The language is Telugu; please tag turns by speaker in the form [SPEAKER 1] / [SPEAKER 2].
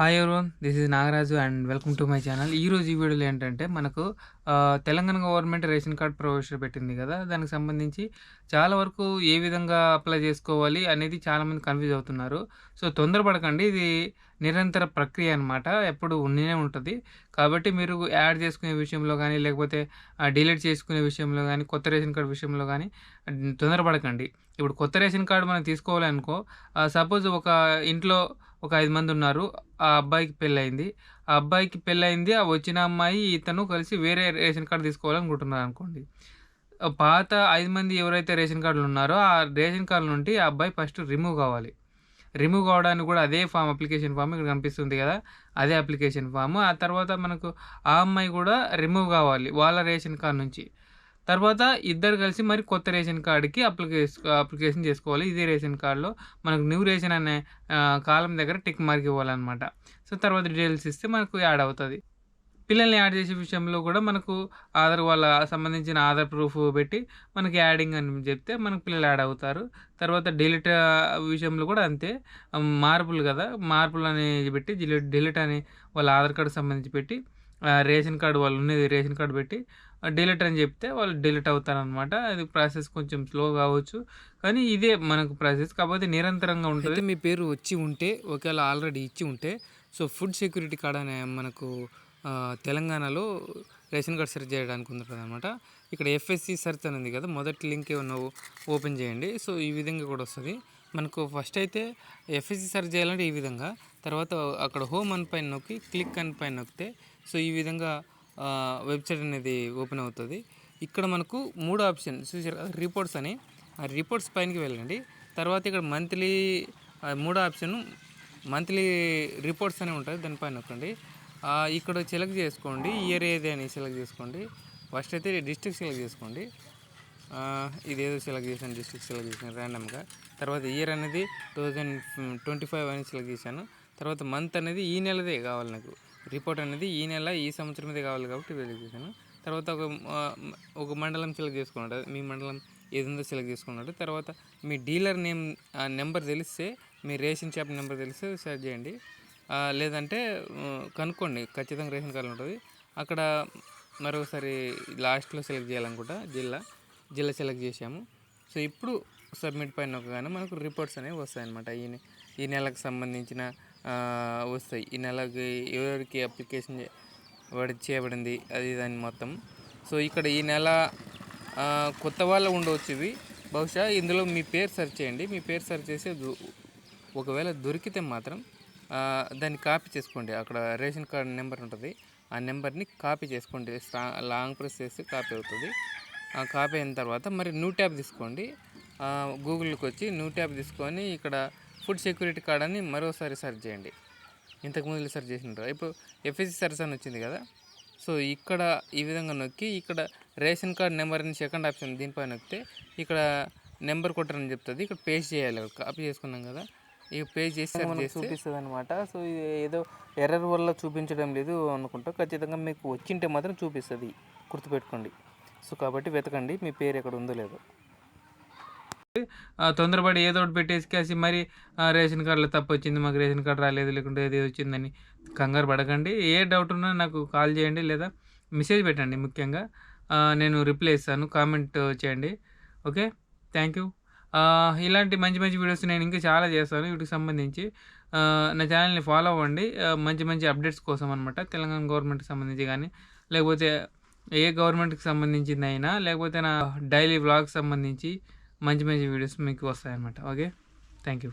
[SPEAKER 1] Hi everyone this is Nagaraju and welcome to my channel ఈరోజు ఈ వీడియోలో ఏంటంటే మనకు తెలంగాణ గవర్నమెంట్ రేషన్ కార్డ్ ప్రవేశపెట్టింది కదా దానికి సంబంధించి చాలా వరకు ఏ విధంగా అప్లై చేసుకోవాలి అనేది చాలామంది కన్ఫ్యూజ్ అవుతున్నారు. సో తొందరపడకండి ఇది నిరంతర ప్రక్రియ అనమాట ఎప్పుడు ఉండినే ఉంటుంది. కాబట్టి మీరు యాడ్ చేసుకునే విషయంలో కానీ లేకపోతే డిలీట్ చేసుకునే విషయంలో కానీ కొత్త రేషన్ కార్డు విషయంలో కానీ తొందరపడకండి. ఇప్పుడు కొత్త రేషన్ కార్డు మనం తీసుకోవాలనుకో సపోజ్ ఒక ఇంట్లో ఒక ఐదు మంది ఉన్నారు. ఆ అబ్బాయికి పెళ్ళయింది. ఆ అబ్బాయికి పెళ్ళయింది. ఆ వచ్చిన అమ్మాయి ఇతను కలిసి వేరే రేషన్ కార్డు తీసుకోవాలనుకుంటున్నారు అనుకోండి. పాత ఐదు మంది ఎవరైతే రేషన్ కార్డులు ఉన్నారో ఆ రేషన్ కార్డు నుండి ఆ అబ్బాయి ఫస్ట్ రిమూవ్ కావాలి. రిమూవ్ కావడానికి కూడా అదే ఫామ్ అప్లికేషన్ ఫామ్ ఇక్కడ కనిపిస్తుంది కదా. అదే అప్లికేషన్ ఫామ్. ఆ తర్వాత మనకు ఆ అమ్మాయి కూడా రిమూవ్ కావాలి వాళ్ళ రేషన్ కార్డు నుంచి. తర్వాత ఇద్దరు కలిసి మరి కొత్త రేషన్ కార్డుకి అప్లికేషన్ అప్లికేషన్ చేసుకోవాలి. ఇదే రేషన్ కార్డులో మనకు న్యూ రేషన్ అనే కాలం దగ్గర టిక్ మార్క్ ఇవ్వాలన్నమాట. సో తర్వాత డీటెయిల్స్ ఇస్తే మనకు యాడ్ అవుతుంది. పిల్లల్ని యాడ్ చేసే విషయంలో కూడా మనకు ఆధార్ వాళ్ళ సంబంధించిన ఆధార్ ప్రూఫ్ పెట్టి మనకి యాడింగ్ అని చెప్తే మనకు పిల్లలు యాడ్ అవుతారు. తర్వాత డిలీట్ విషయంలో కూడా అంతే. మార్పులు కదా. మార్పులు అని పెట్టి డిలీట్ డిలీట్ అని వాళ్ళ ఆధార్ కార్డు సంబంధించి పెట్టి రేషన్ కార్డు వాళ్ళు ఉన్నది రేషన్ కార్డు పెట్టి డిలీట్ అని చెప్తే వాళ్ళు డిలీట్ అవుతారనమాట అది ప్రాసెస్ కొంచెం స్లో కావచ్చు. కానీ ఇదే మనకు ప్రాసెస్. కాకపోతే నిరంతరంగా ఉంటుంది. మీ పేరు వచ్చి ఉంటే ఒకవేళ ఆల్రెడీ ఇచ్చి ఉంటే సో ఫుడ్ సెక్యూరిటీ కార్డ్ అనే మనకు తెలంగాణలో రేషన్ కార్డ్ సెర్చ్ చేయడానికి ఉంటుంది అనమాట ఇక్కడ ఎఫ్ఎస్సి సెర్చ్ అని ఉంది కదా మొదటి లింక్ ఏమన్నా ఓపెన్ చేయండి. సో ఈ విధంగా కూడా వస్తుంది. మనకు ఫస్ట్ అయితే ఎఫ్ఎస్సి సెర్చ్ చేయాలంటే ఈ విధంగా. తర్వాత అక్కడ హోమ్ అని పైన నొక్కి క్లిక్ అని పైన నొక్కితే సో ఈ విధంగా వెబ్సైట్ అనేది ఓపెన్ అవుతుంది. ఇక్కడ మనకు మూడు ఆప్షన్ చూసారు కదా రిపోర్ట్స్ అని. ఆ రిపోర్ట్స్ పైనకి వెళ్ళండి. తర్వాత ఇక్కడ మంత్లీ మూడో ఆప్షన్ మంత్లీ రిపోర్ట్స్ అని ఉంటుంది దానిపైన నొక్కండి. ఇక్కడ సెలెక్ట్ చేసుకోండి ఇయర్ ఏది అని సెలెక్ట్ చేసుకోండి. ఫస్ట్ అయితే డిస్ట్రిక్ట్ సెలెక్ట్ చేసుకోండి. ఇదేదో సెలెక్ట్ చేశాను డిస్ట్రిక్ట్ సెలెక్ట్ చేశాను ర్యాండమ్గా. తర్వాత ఇయర్ అనేది టూ థౌజండ్ ట్వంటీ ఫైవ్ అని సెలెక్ట్ చేశాను. తర్వాత మంత్ అనేది ఈ నెలదే కావాలి నాకు. రిపోర్ట్ అనేది ఈ నెల ఈ సంవత్సరం మీద కావాలి కాబట్టి సెలెక్ట్ చేశాను తర్వాత ఒక ఒక మండలం సెలెక్ట్ చేసుకున్నాడు. మీ మండలం ఏదుందో సెలెక్ట్ చేసుకున్నాడు. తర్వాత మీ డీలర్ నేమ్ నెంబర్ తెలిస్తే మీ రేషన్ షాప్ నెంబర్ తెలిస్తే సెర్చ్ చేయండి. లేదంటే కనుక్కోండి. ఖచ్చితంగా రేషన్ కార్డు ఉంటుంది. అక్కడ మరొకసారి లాస్ట్లో సెలెక్ట్ చేయాలనుకుంటా జిల్లా జిల్లా సెలెక్ట్ చేసాము సో ఇప్పుడు సబ్మిట్ పైన ఒకగానే మనకు రిపోర్ట్స్ అనేవి వస్తాయన్నమాట. ఈ ఈ నెలకు సంబంధించిన వస్తాయి. ఈ నెలకి ఎవరికి అప్లికేషన్ వాడి చేయబడింది అది దాని మొత్తం. సో ఇక్కడ ఈ నెల కొత్త వాళ్ళు ఉండవచ్చు ఇవి. బహుశా ఇందులో మీ పేరు సెర్చ్ చేయండి. మీ పేరు సెర్చ్ చేసి ఒకవేళ దొరికితే మాత్రం దాన్ని కాపీ చేసుకోండి. అక్కడ రేషన్ కార్డు నెంబర్ ఉంటుంది. ఆ నెంబర్ని కాపీ చేసుకోండి. లాంగ్ ప్రెస్ చేసి కాపీ అవుతుంది. కాపీ అయిన తర్వాత మరి న్యూ ట్యాబ్ తీసుకోండి. గూగుల్కి వచ్చి న్యూ ట్యాబ్ తీసుకొని ఇక్కడ ఫుడ్ సెక్యూరిటీ కార్డ్ అని మరోసారి సెర్చ్ చేయండి. ఇంతకుముందు సెర్చ్ చేసినారు ఇప్పుడు ఎఫ్ఎస్సి సర్వీస్ అని వచ్చింది కదా. సో ఇక్కడ ఈ విధంగా నొక్కి ఇక్కడ రేషన్ కార్డ్ నెంబర్ అని సెకండ్ ఆప్షన్ దీనిపై నొక్కితే ఇక్కడ నెంబర్ కొట్టారని చెప్తుంది. ఇక్కడ పేస్ట్ చేయాలి. కాపీ చేసుకున్నాం కదా. ఇక పే చేసి చూపిస్తుంది అనమాట సో ఇది ఏదో ఎర్రర్ వల్ల చూపించడం లేదు అనుకుంటా. ఖచ్చితంగా మీకు వచ్చింటే మాత్రం చూపిస్తుంది. గుర్తుపెట్టుకోండి. సో కాబట్టి వెతకండి. మీ పేరు ఎక్కడ ఉందో లేదో. తొందరపడి ఏదో ఒకటి పెట్టేసి మరి రేషన్ కార్డులో తప్పు వచ్చింది మాకు రేషన్ కార్డు రాలేదు లేకుంటే ఏది వచ్చిందని కంగారు పడకండి. ఏ డౌట్ ఉన్నా నాకు కాల్ చేయండి లేదా మెసేజ్ పెట్టండి ముఖ్యంగా. నేను రిప్లై ఇస్తాను కామెంట్ చేయండి. ఓకే? Thank you. ఇలాంటి మంచి మంచి వీడియోస్ నేను ఇంకా చాలా చేస్తాను వీటికి సంబంధించి. నా ఛానల్ని ఫాలో అవ్వండి. మంచి మంచి అప్డేట్స్ కోసం అనమాట తెలంగాణ గవర్నమెంట్కి సంబంధించి కానీ లేకపోతే ఏ గవర్నమెంట్కి సంబంధించింది అయినా లేకపోతే నా డైలీ వ్లాగ్కి సంబంధించి మంచి మంచి వీడియోస్ మీకు వస్తాయన్నమాట. Okay thank you